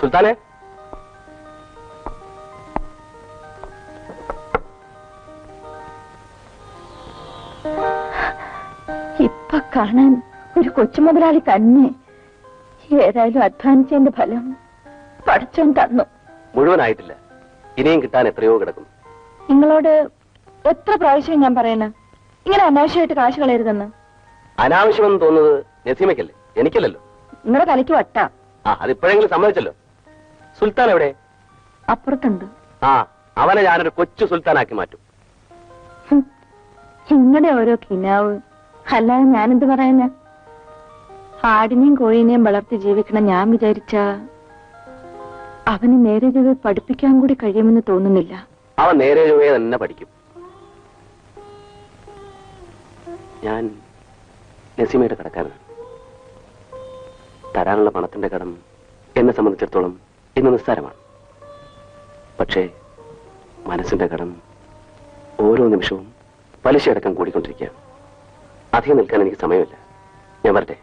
സുൽത്താനെ ഇപ്പൊ കാണാൻ ഒരു കൊച്ചുമുതലാളി തന്നെ. ഏതായാലും അധ്വാനിച്ചതിന്റെ ഫലം പഠിച്ചോൻ തന്നു. മുഴുവനായിട്ടില്ല. ഇനിയും കിട്ടാൻ എത്രയോ കിടക്കും നിങ്ങളോട് എത്ര പ്രാവശ്യം ഞാൻ പറയണ? ഇങ്ങനെ അനാവശ്യമായിട്ട് കാശ് കളയരുതെന്ന്. അനാവശ്യമെന്ന് തോന്നുന്നത് നസീമയ്ക്കല്ലേ? എനിക്കല്ലല്ലോ. നിങ്ങളുടെ തലയ്ക്ക് വട്ട. ആ അതിപ്പോഴെങ്കിലും സമ്മതിച്ചല്ലോ. സുൽത്താൻ എവിടെ? അപ്പുറത്തുണ്ട്. ആ അവനെ ഞാനൊരു കൊച്ചു സുൽത്താനാക്കി മാറ്റും. ചിങ്ങടെ നിങ്ങളുടെ ഓരോ കിനാവ്. അല്ലാതെ ഞാനെന്ത് പറയുന്ന ആടിനെയും കോഴിനെയും വളർത്തി ജീവിക്കണം ഞാൻ വിചാരിച്ച അവന് നേരെ ചൊവ്വെ പഠിപ്പിക്കാൻ കൂടി കഴിയുമെന്ന് തോന്നുന്നില്ല. അവൻ നേരെ ചൊവ്വേ തന്നെ പഠിക്കും. ഞാൻ നസീമയുടെ കടക്കാരനാണ്. തരാനുള്ള പണത്തിന്റെ കടം എന്നെ സംബന്ധിച്ചിടത്തോളം ഇന്ന് നിസ്സാരമാണ്. പക്ഷേ മനസ്സിന്റെ കടം ഓരോ നിമിഷവും പലിശയടക്കം കൂടിക്കൊണ്ടിരിക്കുകയാണ്. അധികം നിൽക്കാൻ എനിക്ക് സമയമില്ല. ഞാൻ വരട്ടെ?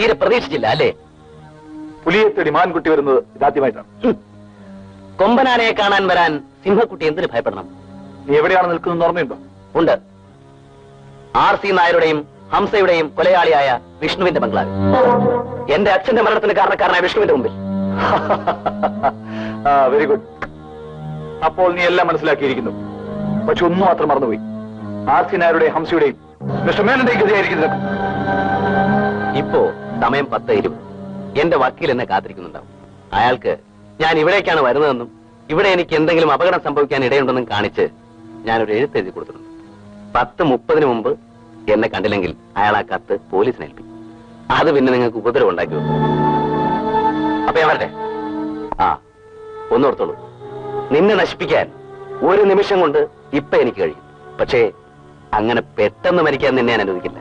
തീരെ പ്രതീക്ഷിച്ചില്ല അല്ലേ? പുലിയെ തേടി മാൻകുട്ടി വരുന്നത് ഇതാദ്യമായിട്ടാണ്. കൊമ്പനാനയെ കാണാൻ വരാൻ സിംഹക്കുട്ടി എന്തിനു ഭയപ്പെടണം? നീ എവിടെയാണ് നിൽക്കുന്നത് ഓർമ്മയുണ്ടോ? ഉണ്ട്. ആർ സി നായരുടെയും ഹംസയുടെയും കൊലയാളിയായ വിഷ്ണുവിന്റെ ബംഗ്ലാവ്. എന്റെ അച്ഛന്റെ മരണത്തിന് കാരണക്കാരനായ വിഷ്ണുവിന്റെ മുമ്പിൽ. വെരി ഗുഡ് അപ്പോൾ നീ എല്ലാം മനസ്സിലാക്കിയിരിക്കുന്നു. പക്ഷെ ഒന്നും മാത്രം മറന്നുപോയി. ആർ സി നായരുടെയും ഹംസയുടെയും മിസ്റ്റർ മേനന്റെയും ഇപ്പോ സമയം പത്ത് ഇരുപത് എന്റെ വക്കീൽ എന്നെ കാത്തിരിക്കുന്നുണ്ടാവും. അയാൾക്ക് ഞാൻ ഇവിടേക്കാണ് വരുന്നതെന്നും ഇവിടെ എനിക്ക് എന്തെങ്കിലും അപകടം സംഭവിക്കാൻ ഇടയുണ്ടെന്നും കാണിച്ച് ഞാനൊരു എഴുത്ത് എഴുതി കൊടുത്തിട്ടുണ്ട്. പത്ത് മുപ്പതിന് മുമ്പ് എന്നെ കണ്ടില്ലെങ്കിൽ അയാൾ ആ കത്ത് പോലീസിനെ ഏൽപ്പി അത് പിന്നെ നിങ്ങൾക്ക് ഉപദ്രവം ഉണ്ടാക്കി അപ്പൊ ഞാൻ വരട്ടെ? ആ ഒന്നോർത്തോളൂ നിന്നെ നശിപ്പിക്കാൻ ഒരു നിമിഷം കൊണ്ട് ഇപ്പൊ എനിക്ക് കഴിയും. പക്ഷേ അങ്ങനെ പെട്ടെന്ന് മരിക്കാൻ നിന്നെ ഞാൻ അനുവദിക്കില്ല.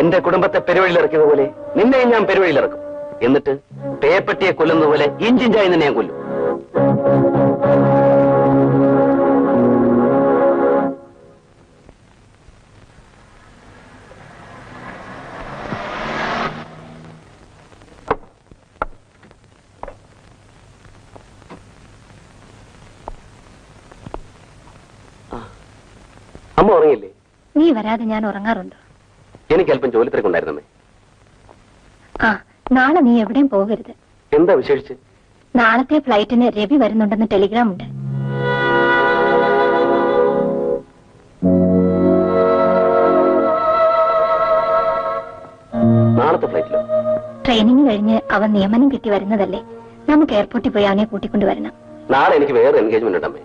എന്റെ കുടുംബത്തെ പെരുവഴിയിലിറക്കിയത് പോലെ നിന്നെയും ഞാൻ പെരുവഴിയിലിറക്കും. എന്നിട്ട് പേപ്പട്ടിയെ കൊല്ലുന്നത് പോലെ ഇഞ്ചിഞ്ചായി നിന്നെ ഞാൻ കൊല്ലും. അമ്മ ഉറങ്ങില്ലേ നീ വരാതെ ഞാൻ ഉറങ്ങാറുണ്ട്? എനിക്ക് അല്പം ജോലി തിരക്കുണ്ടായിരുന്നേ ആ നാളെ നീ എവിടെയും പോകരുത്. എന്താ വിശേഷിച്ച്? നാളത്തെ ഫ്ലൈറ്റിന് രവി വരുന്നുണ്ടെന്ന് ടെലിഗ്രാം ഉണ്ട്. നാളത്തെ ഫ്ലൈറ്റിലോ? ട്രെയിനിങ് കഴിഞ്ഞ് അവൻ നിയമനം കിട്ടി വരുന്നതല്ലേ? നമുക്ക് എയർപോർട്ടിൽ പോയി അവനെ കൂട്ടിക്കൊണ്ടുവരണം നാളെ എനിക്ക് വേറെ എൻഗേജ്മെന്റ് ഉണ്ടമ്മേ.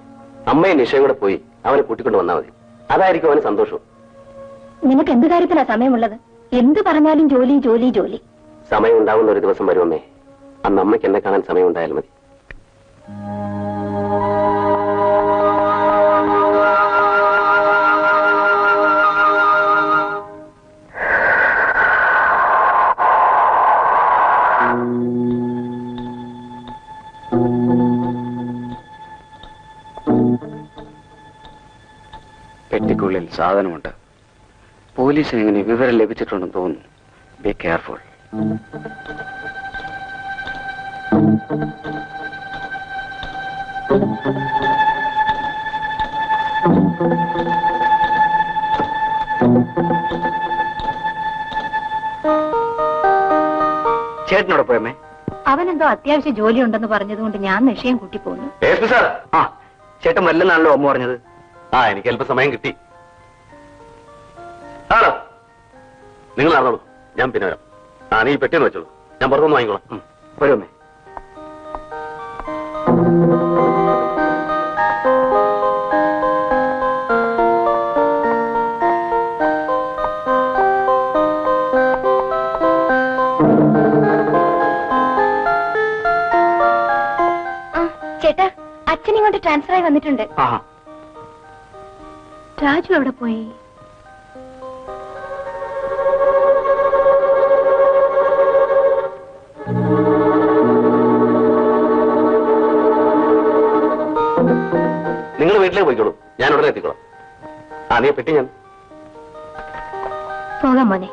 അമ്മയും നിഷയും കൂടെ പോയി അവനെ കൂട്ടിക്കൊണ്ട് വന്നാൽ മതി. അതായിരിക്കും അവന് സന്തോഷം നിനക്ക് എന്ത് കാര്യത്തിലാ സമയമുള്ളത്? എന്ത് പറഞ്ഞാലും ജോലി ജോലി ജോലി. സമയം ഉണ്ടാവുന്ന ഒരു ദിവസം വരും അമ്മേ. അന്ന് അമ്മയ്ക്ക് എന്നെ കാണാൻ സമയം ഉണ്ടായാൽ മതി. പെട്ടിക്കുള്ളിൽ സാധനമുണ്ട്. പോലീസിന് ഇങ്ങനെ വിവരം ലഭിച്ചിട്ടുണ്ടെന്ന് തോന്നുന്നു. ബി കെയർഫുൾ ചേട്ടനോടെ പോയമ്മേ? അവനെന്തോ അത്യാവശ്യ ജോലി ഉണ്ടെന്ന് പറഞ്ഞതുകൊണ്ട് ഞാൻ നിഷയം കൂട്ടി പോകുന്നു ആ ചേട്ടൻ വല്ലെന്നാണല്ലോ അമ്മ പറഞ്ഞത്? ആ എനിക്ക് അല്പം സമയം കിട്ടി. നിങ്ങൾ നടന്നോളൂ ഞാൻ പിന്നെ വരാം. ആ നീ പെട്ടെന്ന് വെച്ചോളൂ. ഞാൻ പുറത്തുനിന്ന് വാങ്ങിക്കോളാം. ഉം. വരൂ അമ്മേ. ചേട്ടാ അച്ഛൻ ഇങ്ങോട്ട് ട്രാൻസ്ഫർ ആയി വന്നിട്ടുണ്ട്. രാജു എവിടെ പോയി? വീട്ടിലേക്ക് പോയിക്കോളൂ. ഞാൻ ഉടനെ എത്തിക്കോളാം. ആ നീ പെട്ടി ഞാൻ. പോകാം മോനെ.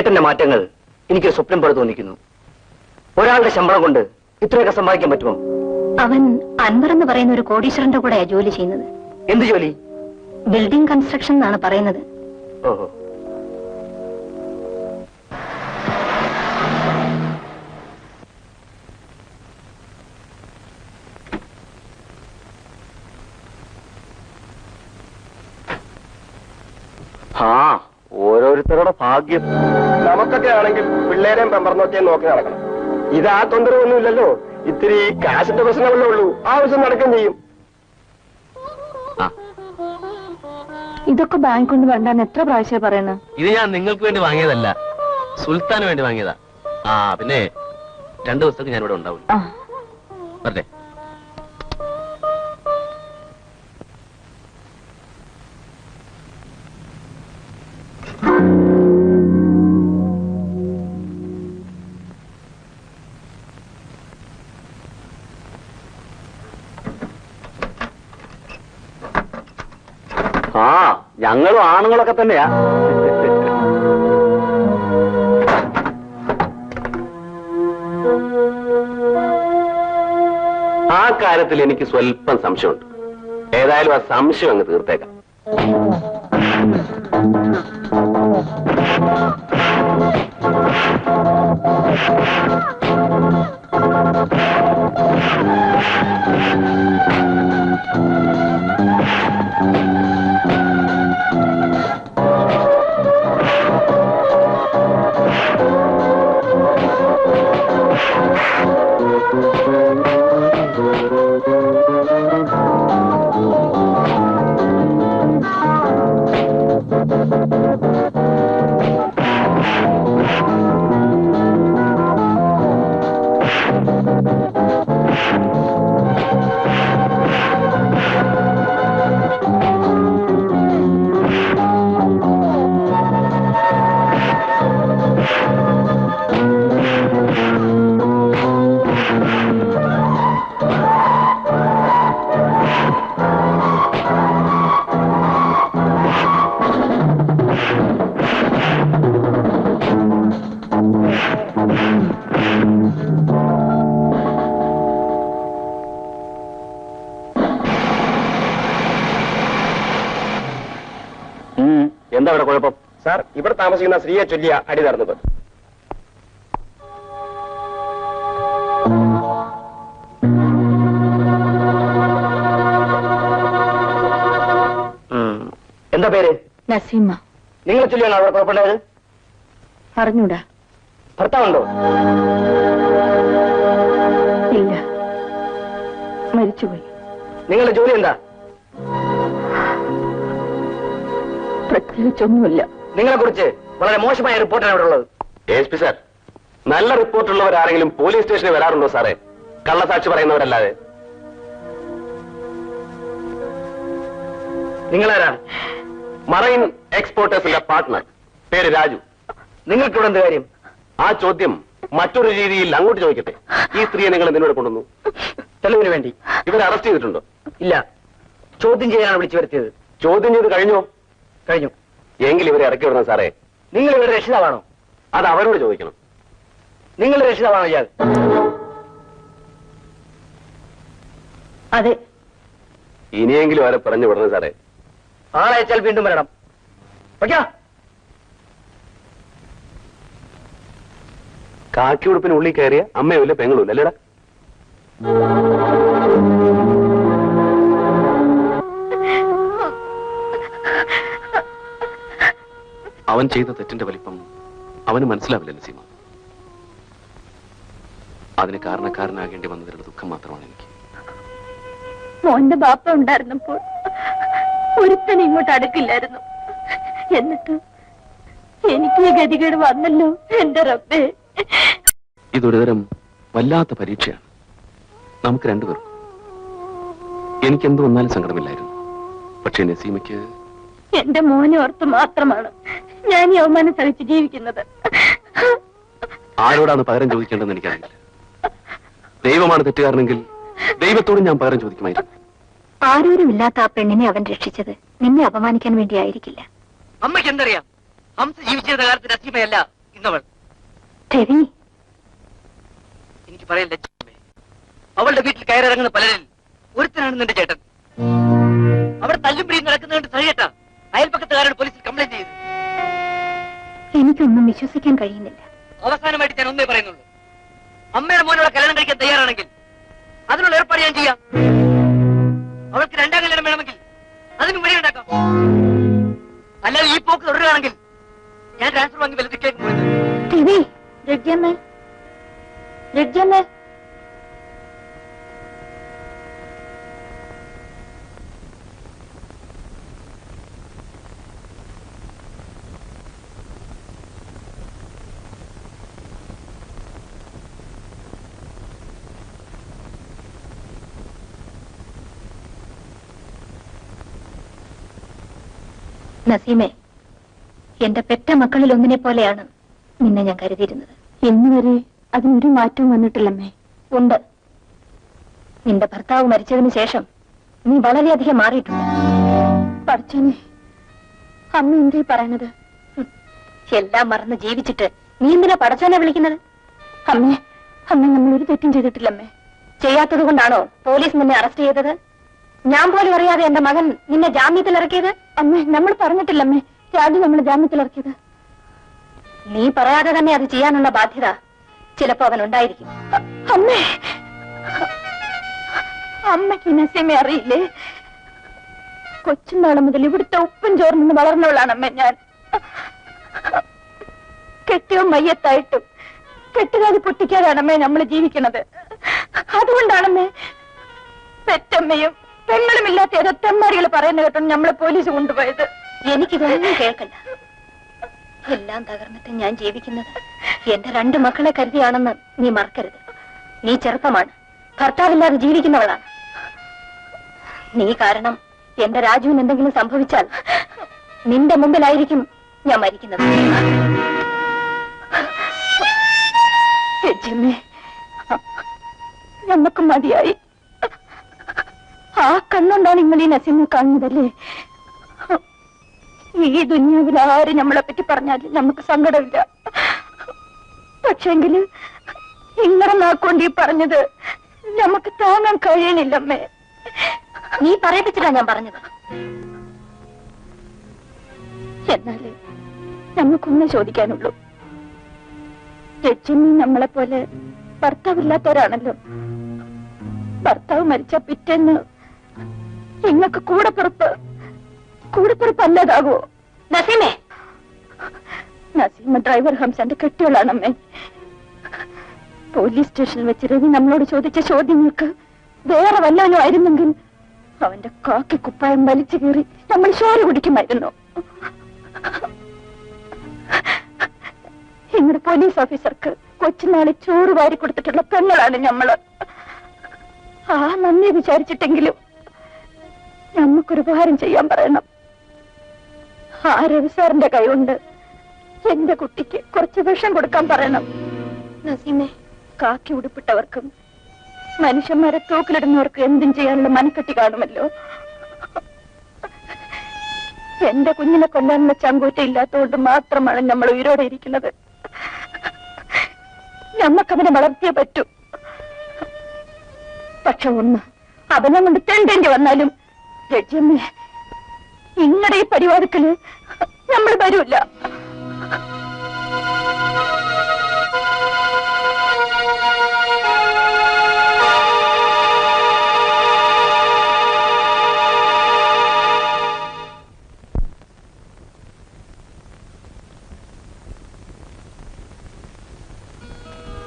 ചേട്ടന്റെ മാറ്റങ്ങൾ എനിക്ക് സ്വപ്നം പോലെ തോന്നിക്കുന്നു. ഒരാളുടെ ശമ്പളം കൊണ്ട് ഇത്രയൊക്കെ സമ്പാദിക്കാൻ പറ്റുമോ? അവൻ അൻവർ എന്ന് പറയുന്ന ഒരു കോടീശ്വരന്റെ കൂടെയാ ജോലി ചെയ്യുന്നത്. എന്ത് ജോലി? ബിൽഡിംഗ് കൺസ്ട്രക്ഷൻ എന്നാണ് പറയുന്നത്. ഓഹോ. ആ. ഓരോരുത്തരുടെ ഭാഗ്യം. നമുക്കൊക്കെ ആണെങ്കിൽ പിള്ളേരെയും പെമ്പറന്നൊക്കെ നോക്കി നടക്കണം. ഇത് ആ തൊന്തരവൊന്നുമില്ലല്ലോ. ഇത്തിരി കാശിന്റെ പ്രശ്നമല്ലേ ഉള്ളൂ. ആവശ്യം നടക്കുകയും ചെയ്യും. ഇതൊക്കെ ബാങ്ക് കൊണ്ട് വേണ്ടാന്ന് എത്ര പ്രാവശ്യം പറയണ ഇത് ഞാൻ നിങ്ങൾക്ക് വേണ്ടി വാങ്ങിയതല്ല. സുൽത്താന് വേണ്ടി വാങ്ങിയതാ. ആ പിന്നെ രണ്ടു ദിവസത്തേക്ക് ഞാൻ ഇവിടെ ഉണ്ടാവില്ല വരട്ടെ. ആ ഞങ്ങളും ആണുങ്ങളൊക്കെ തന്നെയാ. ആ കാര്യത്തിൽ എനിക്ക് സ്വല്പം സംശയമുണ്ട്. ഏതായാലും ആ സംശയം അങ്ങ് തീർത്തേക്കാം. സാർ ഇവിടെ താമസിക്കുന്ന സ്ത്രീയെ ചൊല്ലിയ അടി നടന്നത്. എന്താ പേര്? നസീമ നിങ്ങൾ ചൊല്ലിയാണോ അവിടെ കുഴപ്പമുണ്ടായത് അറിഞ്ഞൂടാ. ഭർത്താവുണ്ടോ? ഇല്ല. മരിച്ചുപോയി. നിങ്ങളുടെ ജോലി എന്താ? പ്രത്യേകിച്ചൊന്നുമില്ല. നിങ്ങളെ കുറിച്ച് വളരെ മോശമായ റിപ്പോർട്ടാണ് ഇവിടെ ഉള്ളത്. എസ് പി സാർ നല്ല റിപ്പോർട്ടുള്ളവർ ആരെങ്കിലും പോലീസ് സ്റ്റേഷനിൽ വരാറുണ്ടോ സാറേ? കള്ളസാക്ഷി പറയുന്നവരല്ലാതെ. നിങ്ങളാരാണ് മറൈൻ എക്സ്പോർട്ടേഴ്സിന്റെ പാർട്ട്ണർ. പേര് രാജു. നിങ്ങൾക്ക് ഇവിടെ എന്ത് കാര്യം? ആ ചോദ്യം മറ്റൊരു രീതിയിൽ അങ്ങോട്ട് ചോദിക്കട്ടെ. ഈ സ്ത്രീയെ നിങ്ങൾ എന്തിനോട് കൊണ്ടുവന്നു? തെളിവിന് വേണ്ടി. ഇവരെ അറസ്റ്റ് ചെയ്തിട്ടുണ്ടോ? ഇല്ല. ചോദ്യം ചെയ്യാനാണ് വിളിച്ചു വരുത്തിയത്. ചോദ്യം ചെയ്ത് കഴിഞ്ഞോ? കഴിഞ്ഞു. എങ്കിൽ ഇവരെ ഇറക്കി വിടണം സാറേ. നിങ്ങൾ ഇവരുടെ രക്ഷിതാവാണോ? അത് അവരോട് ചോദിക്കണം. നിങ്ങൾ രക്ഷിതാവാണോ ഇയാൾ? അതെ. ഇനിയെങ്കിലും അവരെ പറഞ്ഞു വിടണം സാറേ. ആളയച്ചാൽ വീണ്ടും വരണം. വയ്ക്കാം. കാക്കി ഉടുപ്പിന് ഉള്ളിൽ കയറിയ അമ്മയുമില്ല പെങ്ങളുമില്ല അല്ലേടാ? അവൻ ചെയ്യുന്ന തെറ്റിന്റെ വലിപ്പം അവന് മനസ്സിലാവില്ല നസീമ. അതിന് കാരണക്കാരനാകേണ്ടി വന്നതിലുള്ള ദുഃഖം മാത്രമാണ് എനിക്ക്. മോന്റെ ബാപ്പ ഉണ്ടായിരുന്നപ്പോൾ ഒരുത്തനെ ഇങ്ങോട്ട് അടുക്കില്ലായിരുന്നു. എന്നിട്ട് എനിക്ക് ഈ ഗതികേട് വന്നല്ലോ എന്റെ റബ്ബേ. ഇതൊരുതരം വല്ലാത്ത പരീക്ഷയാണ്. നമുക്ക് രണ്ടുപേർ എനിക്ക് എന്ത് വന്നാലും സങ്കടമില്ലായിരുന്നു. പക്ഷേ നസീമയ്ക്ക് എന്റെ മോനെ ഓർത്ത് മാത്രമാണ് ഞാൻ ഈ അവമാനം സഹിച്ച് ജീവിക്കുന്നത്. ആരോടാണ് പകരം ചോദിക്കേണ്ടതെന്ന് എനിക്കറിയില്ല. ദൈവമാണ് തെറ്റുകാരനെങ്കിൽ ദൈവത്തോട് ഞാൻ പകരം ചോദിക്കുമായിരുന്നു. ആരോരും ഇല്ലാത്ത ആ പെണ്ണിനെ അവൻ രക്ഷിച്ചത് നിന്നെ അപമാനിക്കാൻ വേണ്ടിയായിരിക്കില്ല. അമ്മയ്ക്ക് എന്തറിയാം? ഹംസ ജീവിച്ചിരുന്ന കാലത്ത് രസീമയല്ല ഇന്നവൾ. രവി. എനിക്ക് പറയാൻ ലജ്ജമേ അവളുടെ വീട്ടിൽ കയറിറങ്ങുന്ന പലരിൽ ഒരുത്തനാണ് നിന്റെ ചേട്ടൻ. അവിടെ തല്ലും പിടിയും നടക്കുന്നതുകൊണ്ട് സഹിയട്ട. അയൽപ്പക്കത്തുകാരോട് പോലീസിൽ കംപ്ലൈന്റ് ചെയ്തു എനിക്കൊന്നും വിശ്വസിക്കാൻ കഴിയുന്നില്ല. അവസാനമായിട്ട് ഞാൻ ഒന്നേ പറയുന്നുള്ളൂ. അമ്മയുടെ മോനുള്ള കല്യാണം കഴിക്കാൻ തയ്യാറാണെങ്കിൽ അതിനുള്ള ഏർപ്പാട് ഞാൻ ചെയ്യാം. അവൾക്ക് രണ്ടാം കല്യാണം വേണമെങ്കിൽ അതിന് അതിനും വഴിയുണ്ടാക്കാം അല്ലാതെ ഈ പോക്ക് തുടരുകയാണെങ്കിൽ ഞാൻ ട്രാൻസ്ഫർ വാങ്ങി വലുതിക്കേക്ക് പോയത്. രവി രജ്യമ്മേ രജ്യമ്മേ നസീമേ എന്റെ പെറ്റ മക്കളിൽ ഒന്നിനെ പോലെയാണ് നിന്നെ ഞാൻ കരുതിയിരുന്നത്. ഇന്ന് വരെ അതിനൊരു മാറ്റവും വന്നിട്ടില്ലമ്മേ. ഉണ്ട്. നിന്റെ ഭർത്താവ് മരിച്ചതിന് ശേഷം നീ വളരെയധികം മാറിയിട്ടുണ്ട്. പഠിച്ചനെ അമ്മ എന്തേ പറയണത്? എല്ലാം മറന്ന് ജീവിച്ചിട്ട് നീ എന്തിനാ പടച്ചോനെ വിളിക്കുന്നത്? അമ്മേ അമ്മ നമ്മൾ ഒരു തെറ്റും ചെയ്തിട്ടില്ലമ്മേ. ചെയ്യാത്തത് കൊണ്ടാണോ പോലീസ് നിന്നെ അറസ്റ്റ് ചെയ്തത്? ഞാൻ പോലും അറിയാതെ എന്റെ മകൻ നിന്നെ ജാമ്യത്തിൽ ഇറക്കിയത്? അമ്മേ നമ്മൾ പറഞ്ഞിട്ടില്ല അമ്മേ. രാജു നമ്മൾ ജാമ്യത്തിൽ ഇറക്കിയത്. നീ പറയാതെ തന്നെ അത് ചെയ്യാനുള്ള ബാധ്യത ചിലപ്പോ അവൻ ഉണ്ടായിരിക്കും. അമ്മേ. അമ്മയ്ക്ക് നസീമെ അറിയില്ലേ? കൊച്ചുനാളെ മുതൽ ഇവിടുത്തെ ഉപ്പും ചോർന്നു വളർന്നവളാണ് അമ്മ ഞാൻ. കെട്ടിയോ മയ്യത്തായിട്ടും കെട്ടുകാതി പൊട്ടിക്കാതാണമ്മേ നമ്മൾ ജീവിക്കുന്നത്. അതുകൊണ്ടാണമ്മേ പെറ്റമ്മയും പെങ്ങളും ഇല്ലാത്ത ഏതോ തെമ്മാരികൾ പറയുന്ന കേട്ടോ നമ്മളെ പോലീസ് കൊണ്ടുപോയത്. എനിക്ക് എനിക്കിതൊന്നും കേൾക്കണ്ട. എല്ലാം തകർന്നിട്ട് ഞാൻ ജീവിക്കുന്നത് എന്റെ രണ്ട് മക്കളെ കരുതിയാണെന്ന് നീ മറക്കരുത്. നീ ചെറുപ്പമാണ്. ഭർത്താവില്ലാതെ ജീവിക്കുന്നവളാണ്. നീ കാരണം എന്റെ രാജുവിന് എന്തെങ്കിലും സംഭവിച്ചാൽ നിന്റെ മുമ്പിലായിരിക്കും ഞാൻ മരിക്കുന്നത്. നമുക്ക് മതിയായി. ആ കണ്ണുകൊണ്ടാണ് നിങ്ങൾ ഈ നസീമിനെ കാണുന്നതല്ലേ? ഈ ദുന്യാവിൽ ആര് നമ്മളെ പറ്റി പറഞ്ഞാലും നമുക്ക് സങ്കടമില്ല. പക്ഷെങ്കിൽ നിങ്ങളുടെ നാക്കൊണ്ട് ഈ പറഞ്ഞത് നമുക്ക് താങ്ങാൻ കഴിയണില്ലമ്മേ. നീ പറയിപ്പിച്ചിട്ടാ ഞാൻ പറഞ്ഞത്. എന്നാൽ നമുക്കൊന്നും ചോദിക്കാനുള്ളൂ. രജനി നമ്മളെ പോലെ ഭർത്താവില്ലാത്തവരാണല്ലോ. ഭർത്താവ് മരിച്ച പിറ്റേന്ന് നിങ്ങൾക്ക് കൂടെപ്പിറപ്പ് കൂടെപ്പിറപ്പ് അല്ലാതാകുമോ നസീമേ. നസീമ ഡ്രൈവർ ഹംസന്റെ കെട്ടികളാണമ്മേ പോലീസ് സ്റ്റേഷനിൽ വെച്ച് രവി നമ്മളോട് ചോദിച്ച ചോദ്യങ്ങൾക്ക് വേറെ വല്ലവനും ആയിരുന്നെങ്കിൽ അവന്റെ കാക്കി കുപ്പായം വലിച്ചു കീറി നമ്മൾ ഷോറി കുടിക്കുമായിരുന്നു. നിങ്ങളുടെ പോലീസ് ഓഫീസർക്ക് കൊച്ചുനാളെ ചോറ് വാരി കൊടുത്തിട്ടുള്ള പെണ്ണുകളാണ് ഞമ്മൾ. ആ നന്ദി വിചാരിച്ചിട്ടെങ്കിലും നമുക്കൊരു ഉപകാരം ചെയ്യാൻ പറയണം. ആ രവി സാറിന്റെ കൈകൊണ്ട് എന്റെ കുട്ടിക്ക് കുറച്ച് വിഷം കൊടുക്കാൻ പറയണം. നസീമെ. കാക്കി ഉടുപ്പിട്ടവർക്കും മനുഷ്യന്മാരെ തൂക്കിലിടുന്നവർക്കും എന്തും ചെയ്യാനുള്ള മനക്കെട്ടി കാണുമല്ലോ. എന്റെ കുഞ്ഞിനെ കൊല്ലാനുള്ള ചങ്കൂറ്റ ഇല്ലാത്തതുകൊണ്ട് മാത്രമാണ് നമ്മൾ ഉയരോടെ ഇരിക്കുന്നത്. നമ്മക്കതിനെ വളർത്തിയേ പറ്റൂ. പക്ഷെ ഒന്ന് അവനെ കൊണ്ട് തെണ്ടേണ്ടി വന്നാലും രജ്യമ്മേ നിങ്ങളുടെ ഈ പരിപാടിക്കൽ നമ്മൾ വരൂല്ല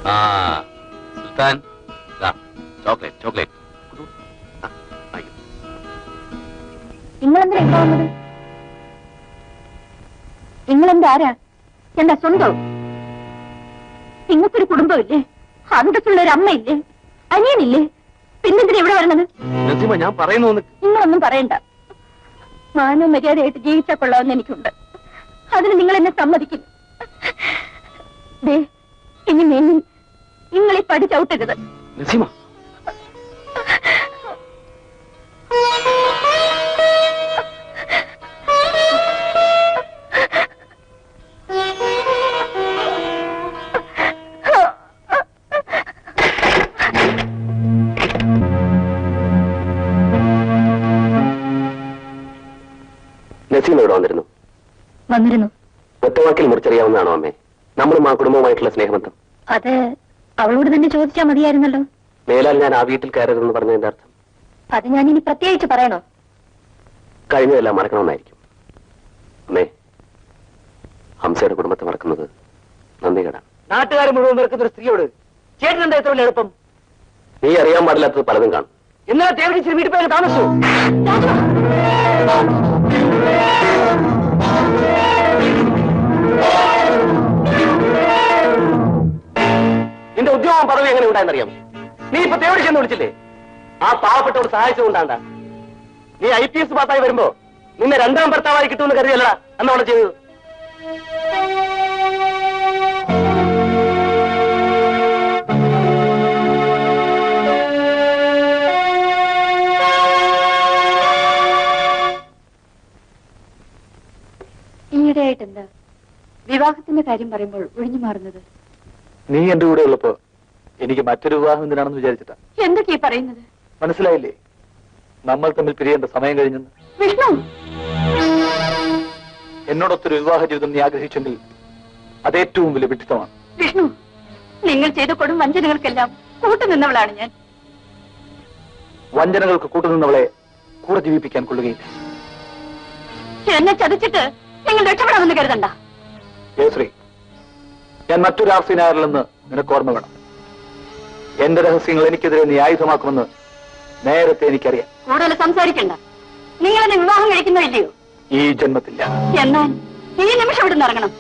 ആ സുൽത്താൻ ചോക്ലേറ്റ് ചോക്ലേറ്റ്. നിങ്ങളെന്തിനാ ഇവിടെ വന്നത്? നിങ്ങളെന്താ ആരാ? എന്താ സ്വന്തം? നിങ്ങൾക്കൊരു കുടുംബമില്ലേ? അന്തസ്സുള്ള ഒരു അമ്മയില്ലേ? അനിയനില്ലേ? പിന്നെന്തിനാ ഇവിടെ വരണത് നസീമ ഞാൻ പറയുന്നു നിങ്ങളൊന്നും പറയണ്ട. മാനവ മര്യാദയായിട്ട് ജീവിച്ചാൽ കൊള്ളാമെന്ന് എനിക്കുണ്ട്. അതിന് നിങ്ങൾ എന്നെ സമ്മതിക്കില്ല ദേ ഇനി മേലിൽ നിങ്ങൾ ഈ പടി ചവിട്ടരുത്. നസീമ നസീമ ഇവിടെ വന്നിരുന്നു. വന്നിരുന്നു. ഒറ്റവാക്കിൽ മുറിച്ചറിയാവുന്നതാണോ അമ്മേ? നമ്മളും ആ കുടുംബവുമായിട്ടുള്ള സ്നേഹബന്ധം. അത് അവളോട് തന്നെ ചോദിച്ചാൽ മതിയായിരുന്നല്ലോ. മേലാൽ ഞാൻ ആ വീട്ടിൽ കയറരുതെന്ന് പറഞ്ഞതിന്റെ അർത്ഥം? അത് ഞാൻ ഇനി പ്രത്യേകിച്ച് പറയണോ? കഴിഞ്ഞതെല്ലാം മറക്കണമെന്നായിരിക്കും. അമ്മേ ഹംസയുടെ കുടുംബത്തെ മറക്കുന്നത് നന്ദി നന്ദികേടാണ്. നാട്ടുകാർ മുഴുവൻ മറക്കുന്ന ഒരു സ്ത്രീയോട് ചേട്ടൻ എന്താ ഇത്ര വലിയ എളുപ്പം? നീ അറിയാൻ പാടില്ലാത്തത് പലതും കാണും. ഇന്നലെ തേവടിച്ചിട്ട് വീട്ടിൽ പോയാലും താമസിച്ചു? നിന്റെ ഉദ്യോഗം പദവി എങ്ങനെ ഉണ്ടായെന്നറിയാം? നീ ഇപ്പൊ തേടി ചെന്ന് വിളിച്ചില്ലേ? ആ പാവപ്പെട്ടവർ സഹായിച്ചുകൊണ്ടാണ്ട നീ ഐ പി എസ് പാസ്സായി വരുമ്പോ നിന്നെ രണ്ടാം ഭർത്താവായി കിട്ടുമെന്ന് കരുതിയല്ല അന്ന് ചെയ്തത്. ഈയിടെയായിട്ട് വിവാഹത്തിന്റെ കാര്യം പറയുമ്പോൾ ഒഴിഞ്ഞു മാറുന്നത്? നീ എന്റെ കൂടെ ഉള്ളപ്പോ എനിക്ക് മറ്റൊരു വിവാഹം എന്തിനാണെന്ന് വിചാരിച്ചിട്ടാ? എന്തൊക്കെയാ പറയുന്നത്? മനസ്സിലായില്ലേ? നമ്മൾ തമ്മിൽ പിരിയേണ്ട സമയം കഴിഞ്ഞു. വിഷ്ണു! എന്നോടൊത്തൊരു വിവാഹ ജീവിതം നീ ആഗ്രഹിച്ചെങ്കിൽ അതേറ്റവും വലിയ വിഡിത്തമാണ് വിഷ്ണു നിങ്ങൾ ചെയ്ത കൊടും വഞ്ചനകൾക്കെല്ലാം കൂട്ടുനിന്നവളാണ് ഞാൻ. വഞ്ചനകൾക്ക് കൂട്ടുനിന്നവളെ കൂടെ ജീവിപ്പിക്കാൻ കൊള്ളുകയില്ല. എന്നെ ചതിച്ചിട്ട് നിങ്ങൾ രക്ഷപ്പെടാമെന്ന് കരുതണ്ട. ജയശ്രീ ഞാൻ മറ്റൊരു ആർസിനാരില്ലെന്ന് നിനക്ക് ഓർമ്മ വേണം. എന്റെ രഹസ്യങ്ങൾ എനിക്കെതിരെ നീ ആയുധമാക്കുമെന്ന് നേരത്തെ എനിക്കറിയാം. കൂടുതൽ സംസാരിക്കണ്ട. നിങ്ങൾ എന്നെ വിവാഹം കഴിക്കുന്നില്ലയോ ഈ ജന്മത്തില്ല. എന്നാൽ ഈ നിമിഷം ഇവിടെ ഇറങ്ങണം.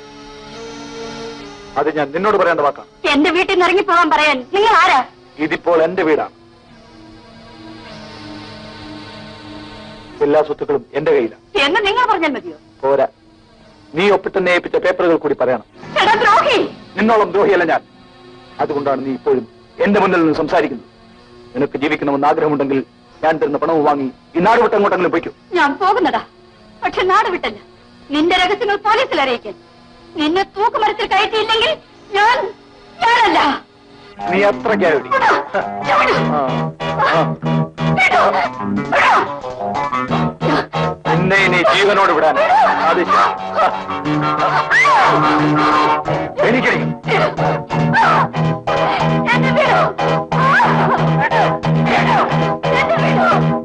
അത് ഞാൻ നിന്നോട് പറയേണ്ട വാക്കാണ്. എന്റെ വീട്ടിൽ നിന്ന് ഇറങ്ങിപ്പോകാൻ പറയാൻ നിങ്ങൾ ആരാ? ഇതിപ്പോൾ എന്റെ വീടാണ്. എല്ലാ സ്വത്തുക്കളും എന്റെ കയ്യിലാണ്. എന്ന് നിങ്ങൾ പറഞ്ഞാൽ മതിയോ? പോരാ. നീ ഒപ്പിട്ടെന്നെ ഏൽപ്പിച്ച പേപ്പറുകൾ കൂടി പറയണം. ദ്രോഹി. നിന്നോളം ദ്രോഹിയല്ല ഞാൻ. അതുകൊണ്ടാണ് നീ ഇപ്പോഴും എന്റെ മുന്നിൽ നിന്ന് സംസാരിക്കുന്നത്. നിനക്ക് ജീവിക്കണമെന്ന് ആഗ്രഹമുണ്ടെങ്കിൽ ഞാൻ തരുന്ന പണവും വാങ്ങി ഈ നാട് വിട്ട് അങ്ങോട്ടെങ്കിലും പോയിക്കും. ഞാൻ പോകുന്നതാ. പക്ഷെ നാട് വിട്ടല്ല നിന്റെ രഹസ്യങ്ങൾ പോലീസിൽ അറിയിക്കാൻ. നിന്നെ തൂക്കുമരത്തിൽ കയറ്റിയില്ലെങ്കിൽ ഞാൻ ഞാനല്ല. നീ അത്രയ്ക്കായി. വിടൂ. നിന്നെ ഇനി ജീവനോട് വിടാൻ സാധിച്ചു എനിക്ക് എന്നെ വിടൂ. വിടൂ. എന്നെ വിടൂ.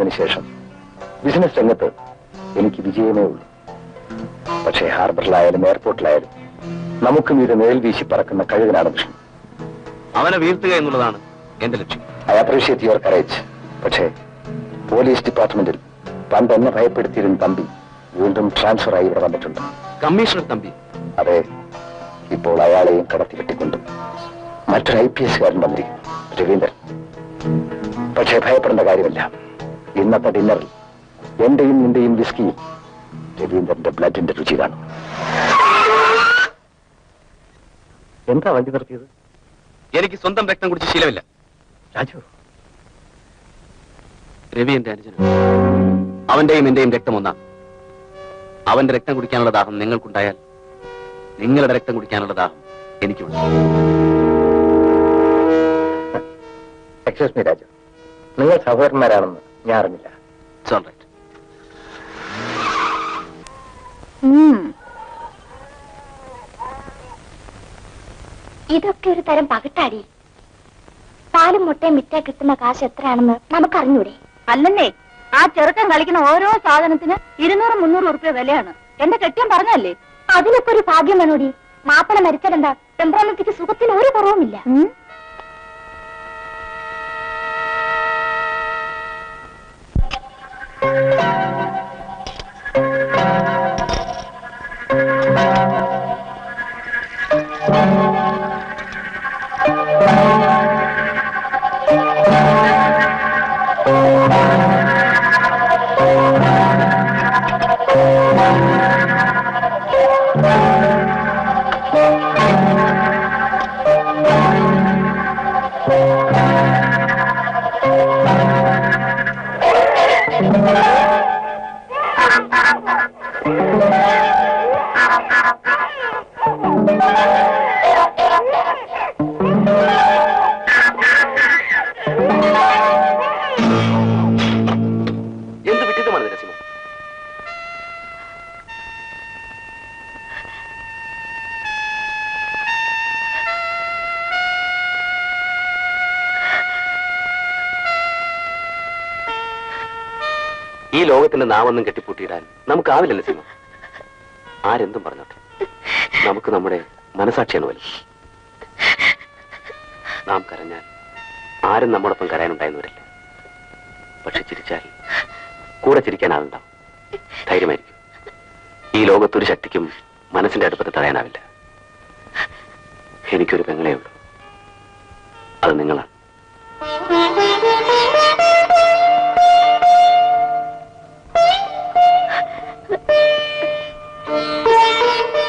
വന്നതിന് ശേഷം ബിസിനസ് രംഗത്ത് എനിക്ക് വിജയമേ ഉള്ളൂ. പക്ഷേ ഹാർബറിലായാലും എയർപോർട്ടിലായാലും നമുക്ക് മീതെ നേൽ വീശി പറക്കുന്ന കഴുകനാണ് വിഷ്ണു. അവനെ വീഴ്ത്തുക എന്നുള്ളതാണ് എന്റെ ലക്ഷ്യം. ഐ അപ്രീഷിയേറ്റ് യുവർ കറേജ് പക്ഷേ പോലീസ് ഡിപ്പാർട്ട്മെന്റിൽ പണ്ട് എന്നെ ഭയപ്പെടുത്തിയിരുന്ന തമ്പി വീണ്ടും ട്രാൻസ്ഫർ ആയി ഇവിടെ വന്നിട്ടുണ്ട്. കമ്മീഷണർ തമ്പി. അതെ ഇപ്പോൾ അയാളെയും കടത്തി വെട്ടിക്കൊണ്ട് മറ്റൊരു ഐ പി എസ്കാരൻ വന്നിരിക്കുന്നു രവീന്ദ്രൻ. പക്ഷേ ഭയപ്പെടേണ്ട കാര്യമില്ല. ഇന്നത്തെ ഡിന്നറിൽ എന്റെയും നിന്റെയും വിസ്കിയും രവീന്ദ്രന്റെ ബ്ലഡിന്റെ രുചി കാണും. എന്താ വണ്ടി നിർത്തിയത്? എനിക്ക് സ്വന്തം രക്തം കുടിച്ച് ശീലമില്ല. രാജു. രവി എന്റെ അനുജനാണ് അവന്റെയും എന്റെയും രക്തം ഒന്നാണ് അവന്റെ രക്തം കുടിക്കാനുള്ള ദാഹം നിങ്ങൾക്കുണ്ടായാൽ നിങ്ങളുടെ രക്തം കുടിക്കാനുള്ള ദാഹം എനിക്കുണ്ട്. Excuse me Raju. നിങ്ങൾ സഹോദരന്മാരാണെന്ന് ഞാൻ അറിഞ്ഞില്ല. ഇതൊക്കെ ഒരു തരം പകട്ടാടി. പാലും മുട്ടയും വിറ്റാ കിട്ടുന്ന കാശ് എത്രയാണെന്ന് നമുക്കറിഞ്ഞൂടെ? അല്ലെന്നേ ആ ചെറുക്കൻ കളിക്കുന്ന ഓരോ സാധനത്തിന് ഇരുന്നൂറ് മുന്നൂറ് ഉറുപ്പ്യ വിലയാണ്. എന്റെ കെട്ടിയം പറഞ്ഞല്ലേ അതിനൊക്കെ ഒരു ഭാഗ്യം വേണോടി? മാപ്പിള മരിച്ചാലെന്താ ടെമ്പ്രാനത്തിക്ക് സുഖത്തിന് ഒരു കുറവുമില്ല. ഈ ലോകത്തിന്റെ നാമൊന്നും കെട്ടിപ്പൂട്ടിയിടാൻ നമുക്കാവില്ലല്ലോ സിനിമ ആരെന്തും പറഞ്ഞോട്ടെ. നമുക്ക് നമ്മുടെ മനസാക്ഷിയാണ് വലിയ നാം കരഞ്ഞാൽ ആരും നമ്മോടൊപ്പം കരയാനുണ്ടായെന്ന് വരില്ല പക്ഷെ ചിരിച്ചാൽ കൂടെ ചിരിക്കാൻ ആളുണ്ടാവും ധൈര്യമായിരിക്കും. ഈ ലോകത്തൊരു ശക്തിക്കും മനസ്സിന്റെ അടുപ്പത്ത് തടയാനാവില്ല. എനിക്കൊരു പെങ്ങളെ ഉള്ളൂ. അത് നിങ്ങളാണ്.